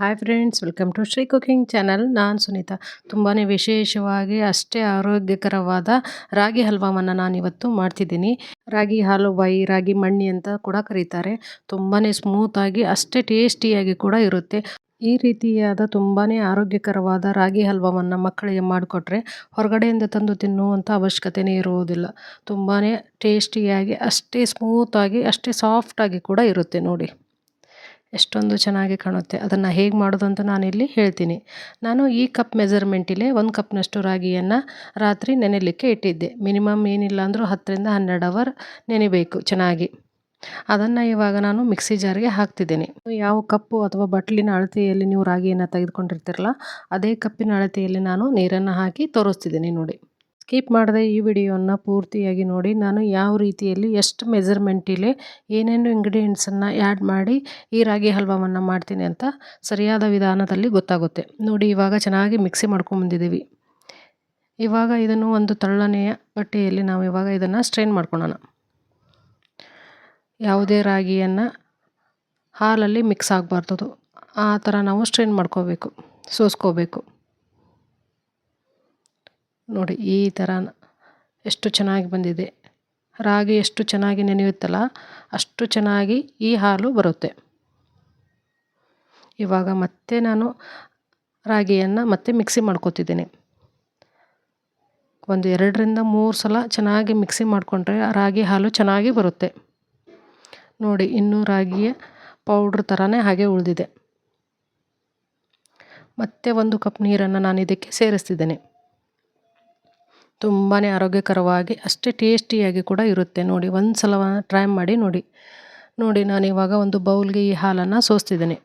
Hi friends welcome to Shri cooking channel ನಾನು ಸುನೀತಾ. ತುಂಬಾ ವಿಶೇಷವಾಗಿ ಅಷ್ಟೇ ಆರೋಗ್ಯಕರವಾದ ರಾಗಿ ಹಲ್ವಾವನ್ನು ನಾನಿವತ್ತು ಮಾಡ್ತಿದ್ದೀನಿ. ರಾಗಿ ಹಾಲು ಬಾಯಿ ರಾಗಿ ಮಣ್ಣಿ ಅಂತ ಕೂಡ ಕರೀತಾರೆ. ತುಂಬಾ ಸ್ಮೂತಾಗಿ ಅಷ್ಟೇ ಟೇಸ್ಟಿಯಾಗಿ ಕೂಡ ಇರುತ್ತೆ. ಈ ರೀತಿಯಾದ ತುಂಬಾ ಆರೋಗ್ಯಕರವಾದ ರಾಗಿ ಹಲ್ವಾವನ್ನು ಮಕ್ಕಳಿಗೆ ಮಾಡಿಕೊಟ್ರೆ ಹೊರಗಡೆಯಿಂದ ತಂದು ತಿನ್ನುವಂಥ ಅವಶ್ಯಕತೆಯೇ ಇರುವುದಿಲ್ಲ. ತುಂಬಾ ಟೇಸ್ಟಿಯಾಗಿ ಅಷ್ಟೇ ಸ್ಮೂತಾಗಿ ಅಷ್ಟೇ ಸಾಫ್ಟಾಗಿ ಕೂಡ ಇರುತ್ತೆ ನೋಡಿ. ಎಷ್ಟೊಂದು ಚೆನ್ನಾಗಿ ಕಾಣುತ್ತೆ. ಅದನ್ನು ಹೇಗೆ ಮಾಡೋದು ಅಂತ ನಾನಿಲ್ಲಿ ಹೇಳ್ತೀನಿ. ನಾನು ಈ ಕಪ್ ಮೆಜರ್ಮೆಂಟಿಲೆ ಒಂದು ಕಪ್ನಷ್ಟು ರಾಗಿಯನ್ನು ರಾತ್ರಿ ನೆನೆಯಲಿಕ್ಕೆ ಇಟ್ಟಿದ್ದೆ. ಮಿನಿಮಮ್ ಏನಿಲ್ಲ ಅಂದರೂ ಹತ್ತರಿಂದ ಹನ್ನೆರಡು ಅವರ್ ನೆನಿಬೇಕು ಚೆನ್ನಾಗಿ. ಅದನ್ನು ಇವಾಗ ನಾನು ಮಿಕ್ಸಿ ಜಾರ್ಗೆ ಹಾಕ್ತಿದ್ದೀನಿ. ಯಾವ ಕಪ್ಪು ಅಥವಾ ಬಟ್ಲಿನ ಅಳತೆಯಲ್ಲಿ ನೀವು ರಾಗಿಯನ್ನು ತೆಗೆದುಕೊಂಡಿರ್ತೀರಲ್ಲ, ಅದೇ ಕಪ್ಪಿನ ಅಳತೆಯಲ್ಲಿ ನಾನು ನೀರನ್ನು ಹಾಕಿ ತೋರಿಸ್ತಿದ್ದೀನಿ ನೋಡಿ. ಸ್ಕಿಪ್ ಮಾಡದೆ ಈ ವಿಡಿಯೋನ ಪೂರ್ತಿಯಾಗಿ ನೋಡಿ. ನಾನು ಯಾವ ರೀತಿಯಲ್ಲಿ, ಎಷ್ಟು ಮೆಜರ್ಮೆಂಟಿಲಿ ಏನೇನು ಇಂಗ್ರೀಡಿಯೆಂಟ್ಸನ್ನು ಆ್ಯಡ್ ಮಾಡಿ ಈ ರಾಗಿ ಹಲ್ವವನ್ನು ಮಾಡ್ತೀನಿ ಅಂತ ಸರಿಯಾದ ವಿಧಾನದಲ್ಲಿ ಗೊತ್ತಾಗುತ್ತೆ. ನೋಡಿ, ಇವಾಗ ಚೆನ್ನಾಗಿ ಮಿಕ್ಸಿ ಮಾಡ್ಕೊಂಬಂದಿದ್ದೀವಿ ಇವಾಗ ಇದನ್ನು ಒಂದು ತಳ್ಳನೆಯ ಬಟ್ಟೆಯಲ್ಲಿ ನಾವು ಇವಾಗ ಇದನ್ನು ಸ್ಟ್ರೈನ್ ಮಾಡ್ಕೊಳ್ಳೋಣ ಯಾವುದೇ ರಾಗಿಯನ್ನು ಹಾಲಲ್ಲಿ ಮಿಕ್ಸ್ ಆಗಬಾರ್ದು. ಆ ಥರ ನಾವು ಸ್ಟ್ರೈನ್ ಮಾಡ್ಕೋಬೇಕು, ಸೋಸ್ಕೋಬೇಕು. ನೋಡಿ ಈ ಥರ ಎಷ್ಟು ಚೆನ್ನಾಗಿ ಬಂದಿದೆ. ರಾಗಿ ಎಷ್ಟು ಚೆನ್ನಾಗಿ ನೆನೆಯುತ್ತಲ್ಲ, ಅಷ್ಟು ಚೆನ್ನಾಗಿ ಈ ಹಾಲು ಬರುತ್ತೆ. ಇವಾಗ ಮತ್ತೆ ನಾನು ರಾಗಿಯನ್ನು ಮತ್ತೆ ಮಿಕ್ಸಿ ಮಾಡ್ಕೊತಿದ್ದೀನಿ. ಒಂದು ಎರಡರಿಂದ ಮೂರು ಸಲ ಚೆನ್ನಾಗಿ ಮಿಕ್ಸಿ ಮಾಡಿಕೊಂಡ್ರೆ ರಾಗಿ ಹಾಲು ಚೆನ್ನಾಗಿ ಬರುತ್ತೆ. ನೋಡಿ, ಇನ್ನೂ ರಾಗಿಯ ಪೌಡ್ರ್ ಥರನೇ ಹಾಗೆ ಉಳಿದಿದೆ. ಮತ್ತೆ ಒಂದು ಕಪ್ ನೀರನ್ನು ನಾನು ಇದಕ್ಕೆ ಸೇರಿಸ್ತಿದ್ದೇನೆ. ತುಂಬಾ ಆರೋಗ್ಯಕರವಾಗಿ, ಅಷ್ಟೇ ಟೇಸ್ಟಿಯಾಗಿ ಕೂಡ ಇರುತ್ತೆ. ನೋಡಿ ಒಂದು ಸಲ ಟ್ರೈ ಮಾಡಿ ನೋಡಿ. ನೋಡಿ, ನಾನು ಇವಾಗ ಒಂದು ಬೌಲ್ಗೆ ಈ ಹಾಲನ್ನು ಸೋಸ್ತಿದ್ದೀನಿ.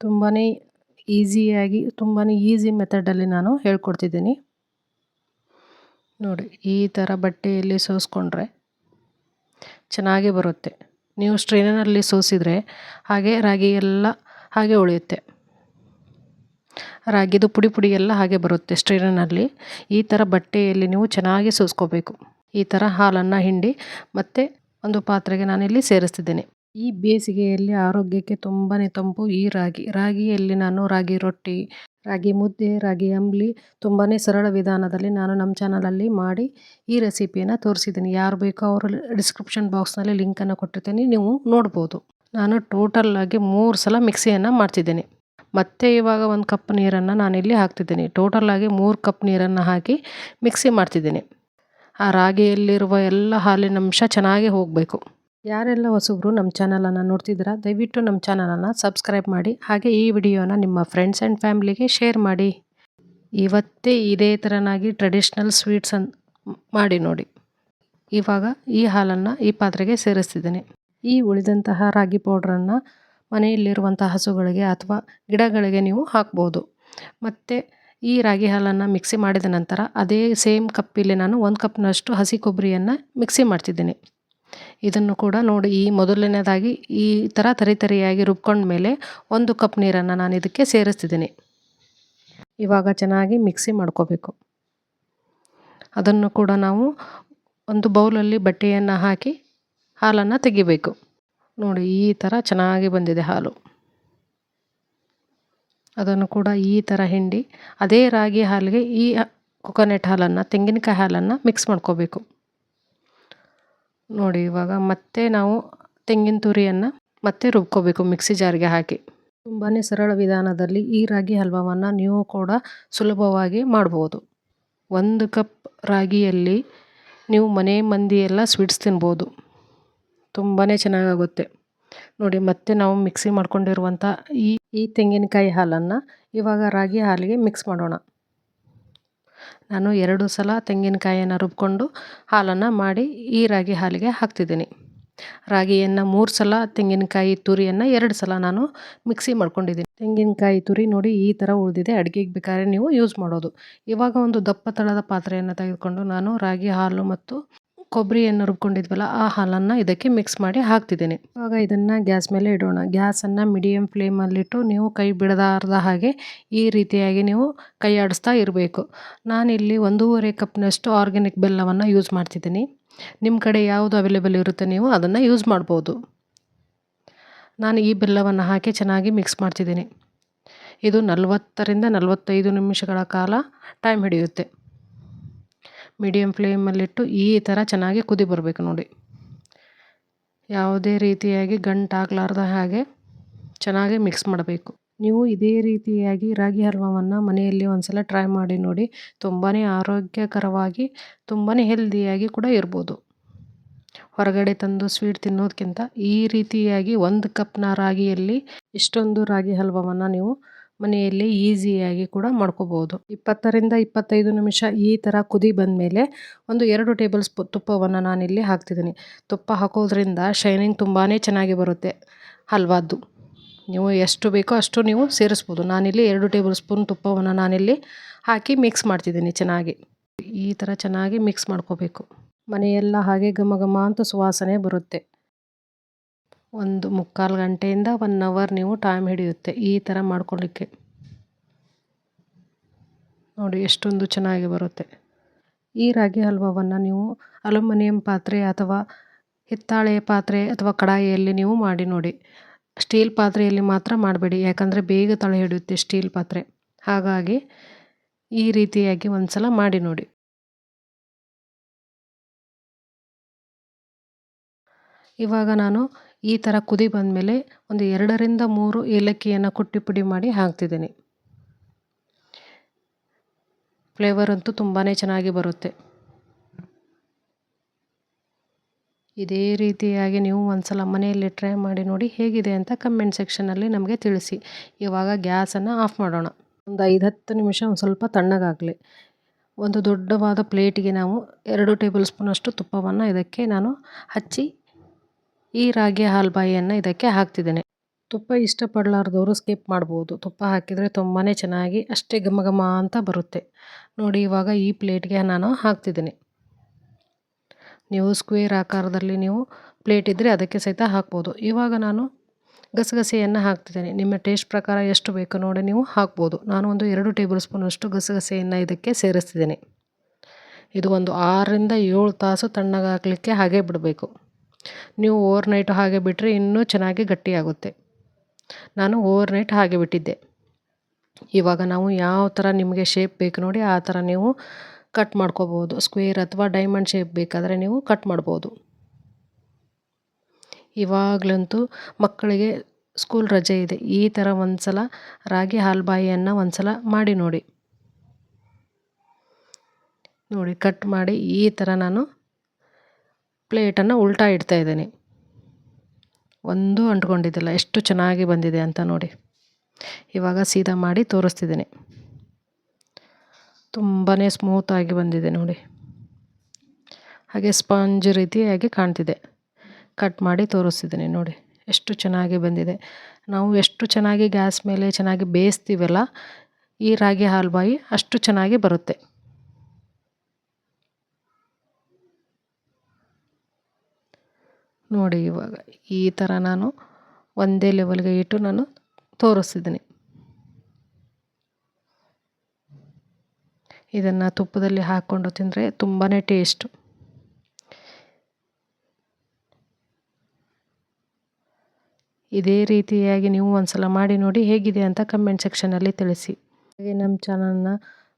ತುಂಬಾ ಈಸಿಯಾಗಿ ತುಂಬಾ ಈಸಿ ಮೆಥಡಲ್ಲಿ ನಾನು ಹೇಳ್ಕೊಡ್ತಿದ್ದೀನಿ. ನೋಡಿ, ಈ ಥರ ಬಟ್ಟೆಯಲ್ಲಿ ಸೋಸ್ಕೊಂಡ್ರೆ ಚೆನ್ನಾಗಿ ಬರುತ್ತೆ. ನೀವು ಸ್ಟ್ರೈನರಲ್ಲಿ ಸೋಸಿದರೆ ಹಾಗೆ ರಾಗಿ ಎಲ್ಲ ಹಾಗೆ ಉಳಿಯುತ್ತೆ. ರಾಗಿದು ಪುಡಿ ಪುಡಿ ಎಲ್ಲ ಹಾಗೆ ಬರುತ್ತೆ ಸ್ಟ್ರೈನರ್ನಲ್ಲಿ. ಈ ಥರ ಬಟ್ಟೆಯಲ್ಲಿ ನೀವು ಚೆನ್ನಾಗಿ ಸೋಸ್ಕೋಬೇಕು. ಈ ಥರ ಹಾಲನ್ನು ಹಿಂಡಿ ಮತ್ತು ಒಂದು ಪಾತ್ರೆಗೆ ನಾನಿಲ್ಲಿ ಸೇರಿಸ್ತಿದ್ದೇನೆ. ಈ ಬೇಸಿಗೆಯಲ್ಲಿ ಆರೋಗ್ಯಕ್ಕೆ ತುಂಬಾ ತಂಪು ಈ ರಾಗಿ. ರಾಗಿಯಲ್ಲಿ ನಾನು ರಾಗಿ ರೊಟ್ಟಿ, ರಾಗಿ ಮುದ್ದೆ, ರಾಗಿ ಅಂಬ್ಲಿ ತುಂಬಾ ಸರಳ ವಿಧಾನದಲ್ಲಿ ನಾನು ನಮ್ಮ ಚಾನಲಲ್ಲಿ ಮಾಡಿ ಈ ರೆಸಿಪಿಯನ್ನು ತೋರಿಸಿದ್ದೀನಿ. ಯಾರು ಬೇಕೋ ಅವರು ಡಿಸ್ಕ್ರಿಪ್ಷನ್ ಬಾಕ್ಸ್ನಲ್ಲಿ ಲಿಂಕನ್ನು ಕೊಟ್ಟಿರ್ತೀನಿ, ನೀವು ನೋಡ್ಬೋದು. ನಾನು ಟೋಟಲ್ ಆಗಿ ಮೂರು ಸಲ ಮಿಕ್ಸಿಯನ್ನು ಮಾಡ್ತಿದ್ದೇನೆ. ಮತ್ತೆ ಇವಾಗ ಒಂದು ಕಪ್ ನೀರನ್ನು ನಾನಿಲ್ಲಿ ಹಾಕ್ತಿದ್ದೀನಿ. ಟೋಟಲಾಗಿ ಮೂರು ಕಪ್ ನೀರನ್ನು ಹಾಕಿ ಮಿಕ್ಸಿ ಮಾಡ್ತಿದ್ದೀನಿ. ಆ ರಾಗಿಯಲ್ಲಿರುವ ಎಲ್ಲ ಹಾಲಿನ ಅಂಶ ಚೆನ್ನಾಗಿ ಹೋಗಬೇಕು. ಯಾರೆಲ್ಲ ಹೊಸಬ್ರು ನಮ್ಮ ಚಾನಲನ್ನು ನೋಡ್ತಿದ್ದೀರಾ, ದಯವಿಟ್ಟು ನಮ್ಮ ಚಾನಲನ್ನು ಸಬ್ಸ್ಕ್ರೈಬ್ ಮಾಡಿ, ಹಾಗೆ ಈ ವಿಡಿಯೋನ ನಿಮ್ಮ ಫ್ರೆಂಡ್ಸ್ ಆ್ಯಂಡ್ ಫ್ಯಾಮ್ಲಿಗೆ ಶೇರ್ ಮಾಡಿ. ಇವತ್ತೇ ಇದೇ ಥರನಾಗಿ ಟ್ರೆಡಿಷ್ನಲ್ ಸ್ವೀಟ್ಸ್ ಮಾಡಿ ನೋಡಿ. ಇವಾಗ ಈ ಹಾಲನ್ನು ಈ ಪಾತ್ರೆಗೆ ಸೇರಿಸ್ತಿದ್ದೀನಿ. ಈ ಉಳಿದಂತಹ ರಾಗಿ ಪೌಡ್ರನ್ನು ಮನೆಯಲ್ಲಿರುವಂಥ ಹಸುಗಳಿಗೆ ಅಥವಾ ಗಿಡಗಳಿಗೆ ನೀವು ಹಾಕ್ಬೋದು. ಮತ್ತು ಈ ರಾಗಿ ಹಾಲನ್ನು ಮಿಕ್ಸಿ ಮಾಡಿದ ನಂತರ ಅದೇ ಸೇಮ್ ಕಪ್ಪಿಲ್ಲಿ ನಾನು ಒಂದು ಕಪ್ನಷ್ಟು ಹಸಿ ಕೊಬ್ಬರಿಯನ್ನು ಮಿಕ್ಸಿ ಮಾಡ್ತಿದ್ದೀನಿ. ಇದನ್ನು ಕೂಡ ನೋಡಿ ಈ ಮೊದಲನೇದಾಗಿ ಈ ಥರ ತರಿತರಿಯಾಗಿ ರುಬ್ಕೊಂಡ್ಮೇಲೆ ಒಂದು ಕಪ್ ನೀರನ್ನು ನಾನು ಇದಕ್ಕೆ ಸೇರಿಸ್ತಿದ್ದೀನಿ. ಇವಾಗ ಚೆನ್ನಾಗಿ ಮಿಕ್ಸಿ ಮಾಡ್ಕೋಬೇಕು. ಅದನ್ನು ಕೂಡ ನಾವು ಒಂದು ಬೌಲಲ್ಲಿ ಬಟ್ಟೆಯನ್ನು ಹಾಕಿ ಹಾಲನ್ನು ತೆಗಿಬೇಕು. ನೋಡಿ, ಈ ಥರ ಚೆನ್ನಾಗಿ ಬಂದಿದೆ ಹಾಲು. ಅದನ್ನು ಕೂಡ ಈ ಥರ ಹಿಂಡಿ, ಅದೇ ರಾಗಿ ಹಾಲಿಗೆ ಈ ಕೊಕೊನೆಟ್ ಹಾಲನ್ನು, ತೆಂಗಿನಕಾಯಿ ಹಾಲನ್ನು ಮಿಕ್ಸ್ ಮಾಡ್ಕೋಬೇಕು. ನೋಡಿ, ಇವಾಗ ಮತ್ತೆ ನಾವು ತೆಂಗಿನ ತುರಿಯನ್ನು ಮತ್ತೆ ರುಬ್ಕೋಬೇಕು ಮಿಕ್ಸಿ ಜಾರಿಗೆ ಹಾಕಿ. ತುಂಬಾ ಸರಳ ವಿಧಾನದಲ್ಲಿ ಈ ರಾಗಿ ಹಲ್ವಾವನ್ನು ನೀವು ಕೂಡ ಸುಲಭವಾಗಿ ಮಾಡ್ಬೋದು. ಒಂದು ಕಪ್ ರಾಗಿಯಲ್ಲಿ ನೀವು ಮನೆ ಮಂದಿ ಎಲ್ಲ ಸ್ವೀಟ್ಸ್ ತಿನ್ಬೋದು. ತುಂಬಾ ಚೆನ್ನಾಗಾಗುತ್ತೆ. ನೋಡಿ, ಮತ್ತೆ ನಾವು ಮಿಕ್ಸಿ ಮಾಡ್ಕೊಂಡಿರುವಂಥ ಈ ಈ ತೆಂಗಿನಕಾಯಿ ಹಾಲನ್ನು ಇವಾಗ ರಾಗಿ ಹಾಲಿಗೆ ಮಿಕ್ಸ್ ಮಾಡೋಣ. ನಾನು ಎರಡು ಸಲ ತೆಂಗಿನಕಾಯಿಯನ್ನು ರುಬ್ಕೊಂಡು ಹಾಲನ್ನು ಮಾಡಿ ಈ ರಾಗಿ ಹಾಲಿಗೆ ಹಾಕ್ತಿದ್ದೀನಿ. ರಾಗಿಯನ್ನು ಮೂರು ಸಲ, ತೆಂಗಿನಕಾಯಿ ತುರಿಯನ್ನು ಎರಡು ಸಲ ನಾನು ಮಿಕ್ಸಿ ಮಾಡ್ಕೊಂಡಿದ್ದೀನಿ. ತೆಂಗಿನಕಾಯಿ ತುರಿ ನೋಡಿ ಈ ಥರ ಉಳಿದಿದೆ, ಅಡುಗೆಗೆ ಬೇಕಾದ್ರೆ ನೀವು ಯೂಸ್ ಮಾಡೋದು. ಇವಾಗ ಒಂದು ದಪ್ಪ ತಳದ ಪಾತ್ರೆಯನ್ನು ತೆಗೆದುಕೊಂಡು ನಾನು ರಾಗಿ ಹಾಲು ಮತ್ತು ಕೊಬ್ಬರಿಯನ್ನು ರುಬ್ಕೊಂಡಿದ್ವಲ್ಲ, ಆ ಹಾಲನ್ನು ಇದಕ್ಕೆ ಮಿಕ್ಸ್ ಮಾಡಿ ಹಾಕ್ತಿದ್ದೀನಿ. ಇವಾಗ ಇದನ್ನು ಗ್ಯಾಸ್ ಮೇಲೆ ಇಡೋಣ. ಗ್ಯಾಸನ್ನು ಮೀಡಿಯಮ್ ಫ್ಲೇಮಲ್ಲಿಟ್ಟು ನೀವು ಕೈ ಬಿಡದಾರ್ದ ಹಾಗೆ ಈ ರೀತಿಯಾಗಿ ನೀವು ಕೈ ಆಡಿಸ್ತಾ ಇರಬೇಕು. ನಾನಿಲ್ಲಿ ಒಂದೂವರೆ ಕಪ್ನಷ್ಟು ಆರ್ಗ್ಯಾನಿಕ್ ಬೆಲ್ಲವನ್ನು ಯೂಸ್ ಮಾಡ್ತಿದ್ದೀನಿ. ನಿಮ್ಮ ಕಡೆ ಯಾವುದು ಅವೈಲೇಬಲ್ ಇರುತ್ತೆ ನೀವು ಅದನ್ನು ಯೂಸ್ ಮಾಡ್ಬೋದು. ನಾನು ಈ ಬೆಲ್ಲವನ್ನು ಹಾಕಿ ಚೆನ್ನಾಗಿ ಮಿಕ್ಸ್ ಮಾಡ್ತಿದ್ದೀನಿ. ಇದು ನಲವತ್ತರಿಂದ ನಲವತ್ತೈದು ನಿಮಿಷಗಳ ಕಾಲ ಟೈಮ್ ಹಿಡಿಯುತ್ತೆ. ಮೀಡಿಯಮ್ ಫ್ಲೇಮಲ್ಲಿಟ್ಟು ಈ ಥರ ಚೆನ್ನಾಗಿ ಕುದಿ ಬರಬೇಕು ನೋಡಿ. ಯಾವುದೇ ರೀತಿಯಾಗಿ ಗಂಟಾಗಲಾರ್ದ ಹಾಗೆ ಚೆನ್ನಾಗಿ ಮಿಕ್ಸ್ ಮಾಡಬೇಕು. ನೀವು ಇದೇ ರೀತಿಯಾಗಿ ರಾಗಿ ಹಲ್ವವನ್ನು ಮನೆಯಲ್ಲಿ ಒಂದ್ಸಲ ಟ್ರೈ ಮಾಡಿ ನೋಡಿ ತುಂಬಾ ಆರೋಗ್ಯಕರವಾಗಿ ತುಂಬಾ ಹೆಲ್ದಿಯಾಗಿ ಕೂಡ ಇರ್ಬೋದು. ಹೊರಗಡೆ ತಂದು ಸ್ವೀಟ್ ತಿನ್ನೋದಕ್ಕಿಂತ ಈ ರೀತಿಯಾಗಿ ಒಂದು ಕಪ್ನ ರಾಗಿಯಲ್ಲಿ ಇಷ್ಟೊಂದು ರಾಗಿ ಹಲ್ವವನ್ನು ನೀವು ಮನೆಯಲ್ಲಿ ಈಸಿಯಾಗಿ ಕೂಡ ಮಾಡ್ಕೋಬೋದು. ಇಪ್ಪತ್ತರಿಂದ ಇಪ್ಪತ್ತೈದು ನಿಮಿಷ ಈ ಥರ ಕುದಿ ಬಂದ ಮೇಲೆ ಒಂದು ಎರಡು ಟೇಬಲ್ ಸ್ಪೂ ತುಪ್ಪವನ್ನು ನಾನಿಲ್ಲಿ ಹಾಕ್ತಿದ್ದೀನಿ. ತುಪ್ಪ ಹಾಕೋದ್ರಿಂದ ಶೈನಿಂಗ್ ತುಂಬಾ ಚೆನ್ನಾಗಿ ಬರುತ್ತೆ. ಹಲ್ವಾದ್ದು. ನೀವು ಎಷ್ಟು ಬೇಕೋ ಅಷ್ಟು ನೀವು ಸೇರಿಸ್ಬೋದು. ನಾನಿಲ್ಲಿ ಎರಡು ಟೇಬಲ್ ಸ್ಪೂನ್ ತುಪ್ಪವನ್ನು ನಾನಿಲ್ಲಿ ಹಾಕಿ ಮಿಕ್ಸ್ ಮಾಡ್ತಿದ್ದೀನಿ ಚೆನ್ನಾಗಿ. ಈ ಥರ ಚೆನ್ನಾಗಿ ಮಿಕ್ಸ್ ಮಾಡ್ಕೋಬೇಕು. ಮನೆಯೆಲ್ಲ ಹಾಗೆ ಘಮ ಘಮ ಅಂತ ಸುವಾಸನೆ ಬರುತ್ತೆ. ಒಂದು ಮುಕ್ಕಾಲು ಗಂಟೆಯಿಂದ ಒನ್ ಅವರ್ ನೀವು ಟೈಮ್ ಹಿಡಿಯುತ್ತೆ ಈ ಥರ ಮಾಡ್ಕೊಳ್ಳಿಕ್ಕೆ ನೋಡಿ ಎಷ್ಟೊಂದು ಚೆನ್ನಾಗಿ ಬರುತ್ತೆ. ಈ ರಾಗಿ ಹಲ್ವವನ್ನು ನೀವು ಅಲ್ಯೂಮಿನಿಯಂ ಪಾತ್ರೆ ಅಥವಾ ಹಿತ್ತಾಳೆ ಪಾತ್ರೆ ಅಥವಾ ಕಡಾಯಿಯಲ್ಲಿ ನೀವು ಮಾಡಿ ನೋಡಿ. ಸ್ಟೀಲ್ ಪಾತ್ರೆಯಲ್ಲಿ ಮಾತ್ರ ಮಾಡಬೇಡಿ, ಯಾಕಂದರೆ ಬೇಗ ತಳೆ ಹಿಡಿಯುತ್ತೆ ಸ್ಟೀಲ್ ಪಾತ್ರೆ. ಹಾಗಾಗಿ ಈ ರೀತಿಯಾಗಿ ಒಂದು ಸಲ ಮಾಡಿ ನೋಡಿ. ಇವಾಗ ನಾನು ಈ ಥರ ಕುದಿ ಬಂದಮೇಲೆ ಒಂದು ಎರಡರಿಂದ ಮೂರು ಏಲಕ್ಕಿಯನ್ನು ಕುಟ್ಟಿ ಪುಡಿ ಮಾಡಿ ಹಾಕ್ತಿದ್ದೀನಿ. ಫ್ಲೇವರ್ ಅಂತೂ ತುಂಬಾ ಚೆನ್ನಾಗಿ ಬರುತ್ತೆ. ಇದೇ ರೀತಿಯಾಗಿ ನೀವು ಒಂದ್ಸಲ ಮನೆಯಲ್ಲಿ ಟ್ರೈ ಮಾಡಿ ನೋಡಿ ಹೇಗಿದೆ ಅಂತ ಕಮೆಂಟ್ ಸೆಕ್ಷನಲ್ಲಿ ನಮಗೆ ತಿಳಿಸಿ. ಇವಾಗ ಗ್ಯಾಸನ್ನು ಆಫ್ ಮಾಡೋಣ. ಒಂದು ಐದು ಹತ್ತು ನಿಮಿಷ ಒಂದು ಸ್ವಲ್ಪ ತಣ್ಣಗಾಗಲಿ. ಒಂದು ದೊಡ್ಡವಾದ ಪ್ಲೇಟಿಗೆ ನಾವು ಎರಡು ಟೇಬಲ್ ಸ್ಪೂನಷ್ಟು ತುಪ್ಪವನ್ನು ಇದಕ್ಕೆ ನಾನು ಹಚ್ಚಿ ಈ ರಾಗಿ ಹಾಲ್ಬಾಯಿಯನ್ನು ಇದಕ್ಕೆ ಹಾಕ್ತಿದ್ದೇನೆ. ತುಪ್ಪ ಇಷ್ಟಪಡಲಾರ್ದವರು ಸ್ಕಿಪ್ ಮಾಡ್ಬೋದು. ತುಪ್ಪ ಹಾಕಿದರೆ ತುಂಬಾ ಚೆನ್ನಾಗಿ ಅಷ್ಟೇ ಘಮ ಘಮ ಅಂತ ಬರುತ್ತೆ. ನೋಡಿ, ಇವಾಗ ಈ ಪ್ಲೇಟ್ಗೆ ನಾನು ಹಾಕ್ತಿದ್ದೀನಿ. ನೀವು ಸ್ಕ್ವೇರ್ ಆಕಾರದಲ್ಲಿ ನೀವು ಪ್ಲೇಟ್ ಇದ್ದರೆ ಅದಕ್ಕೆ ಸಹಿತ ಹಾಕ್ಬೋದು. ಇವಾಗ ನಾನು ಗಸಗಸೆಯನ್ನು ಹಾಕ್ತಿದ್ದೇನೆ. ನಿಮ್ಮ ಟೇಸ್ಟ್ ಪ್ರಕಾರ ಎಷ್ಟು ಬೇಕು ನೋಡಿ ನೀವು ಹಾಕ್ಬೋದು. ನಾನು ಒಂದು ಎರಡು ಟೇಬಲ್ ಸ್ಪೂನಷ್ಟು ಗಸಗಸೆಯನ್ನು ಇದಕ್ಕೆ ಸೇರಿಸ್ತಿದ್ದೇನೆ. ಇದು ಒಂದು ಆರರಿಂದ ಏಳು ತಾಸು ತಣ್ಣಗಾಗಲಿಕ್ಕೆ ಹಾಗೆ ಬಿಡಬೇಕು. ನೀವು ಓವರ್ ನೈಟ್ ಹಾಗೆ ಬಿಟ್ಟರೆ ಇನ್ನೂ ಚೆನ್ನಾಗಿ ಗಟ್ಟಿಯಾಗುತ್ತೆ. ನಾನು ಓವರ್ ನೈಟ್ ಹಾಗೆ ಬಿಟ್ಟಿದ್ದೆ. ಇವಾಗ ನಾವು ಯಾವ ಥರ ನಿಮಗೆ ಶೇಪ್ ಬೇಕು ನೋಡಿ, ಆ ಥರ ನೀವು ಕಟ್ ಮಾಡ್ಕೋಬೋದು ಸ್ಕ್ವೇರ್ ಅಥವಾ ಡೈಮಂಡ್ ಶೇಪ್ ಬೇಕಾದರೆ ನೀವು ಕಟ್ ಮಾಡ್ಬೋದು. ಇವಾಗಲಂತೂ ಮಕ್ಕಳಿಗೆ ಸ್ಕೂಲ್ ರಜೆ ಇದೆ. ಈ ಥರ ಒಂದು ಸಲ ರಾಗಿ ಹಾಲ್ಬಾಯಿಯನ್ನು ಒಂದು ಸಲ ಮಾಡಿ ನೋಡಿ. ನೋಡಿ ಕಟ್ ಮಾಡಿ ಈ ಥರ ನಾನು ಪ್ಲೇಟನ್ನು ಉಲ್ಟಾ ಇಡ್ತಾ ಇದ್ದೀನಿ. ಒಂದು ಅಂಟ್ಕೊಂಡಿದ್ದಿಲ್ಲ, ಎಷ್ಟು ಚೆನ್ನಾಗಿ ಬಂದಿದೆ ಅಂತ ನೋಡಿ. ಇವಾಗ ಸೀದಾ ಮಾಡಿ ತೋರಿಸ್ತಿದ್ದೀನಿ. ತುಂಬಾ ಸ್ಮೂತಾಗಿ ಬಂದಿದೆ ನೋಡಿ. ಹಾಗೆ ಸ್ಪಂಜ್ ರೀತಿಯಾಗಿ ಕಾಣ್ತಿದೆ. ಕಟ್ ಮಾಡಿ ತೋರಿಸ್ತಿದ್ದೀನಿ ನೋಡಿ, ಎಷ್ಟು ಚೆನ್ನಾಗಿ ಬಂದಿದೆ. ನಾವು ಎಷ್ಟು ಚೆನ್ನಾಗಿ ಗ್ಯಾಸ್ ಮೇಲೆ ಚೆನ್ನಾಗಿ ಬೇಯಿಸ್ತೀವಲ್ಲ, ಈ ರಾಗಿ ಹಾಲ್ಬಾಯಿ ಅಷ್ಟು ಚೆನ್ನಾಗಿ ಬರುತ್ತೆ. ನೋಡಿ ಇವಾಗ ಈ ಥರ ನಾನು ಒಂದೇ ಲೆವೆಲ್ಗೆ ಇಟ್ಟು ನಾನು ತೋರಿಸಿದ್ದೀನಿ. ಇದನ್ನು ತುಪ್ಪದಲ್ಲಿ ಹಾಕ್ಕೊಂಡು ತಿಂದರೆ ತುಂಬಾ ಟೇಸ್ಟು ಇದೇ ರೀತಿಯಾಗಿ ನೀವು ಒಂದ್ಸಲ ಮಾಡಿ ನೋಡಿ ಹೇಗಿದೆ ಅಂತ ಕಮೆಂಟ್ ಸೆಕ್ಷನಲ್ಲಿ ತಿಳಿಸಿ. ಹಾಗೆ ನಮ್ಮ ಚಾನಲ್ನ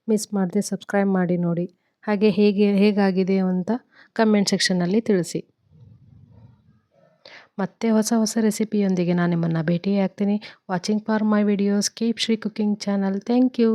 ಮಿಸ್ ಮಾಡದೆ ಸಬ್ಸ್ಕ್ರೈಬ್ ಮಾಡಿ ನೋಡಿ. ಹಾಗೆ ಹೇಗೆ ಹೇಗಾಗಿದೆ ಅಂತ ಕಮೆಂಟ್ ಸೆಕ್ಷನಲ್ಲಿ ತಿಳಿಸಿ. ಮತ್ತೆ ಹೊಸ ಹೊಸ ರೆಸಿಪಿಯೊಂದಿಗೆ ನಾನು ನಿಮ್ಮನ್ನು ಭೇಟಿಯಾಗ್ತೀನಿ. Watching for my videos keep Shri cooking channel thank you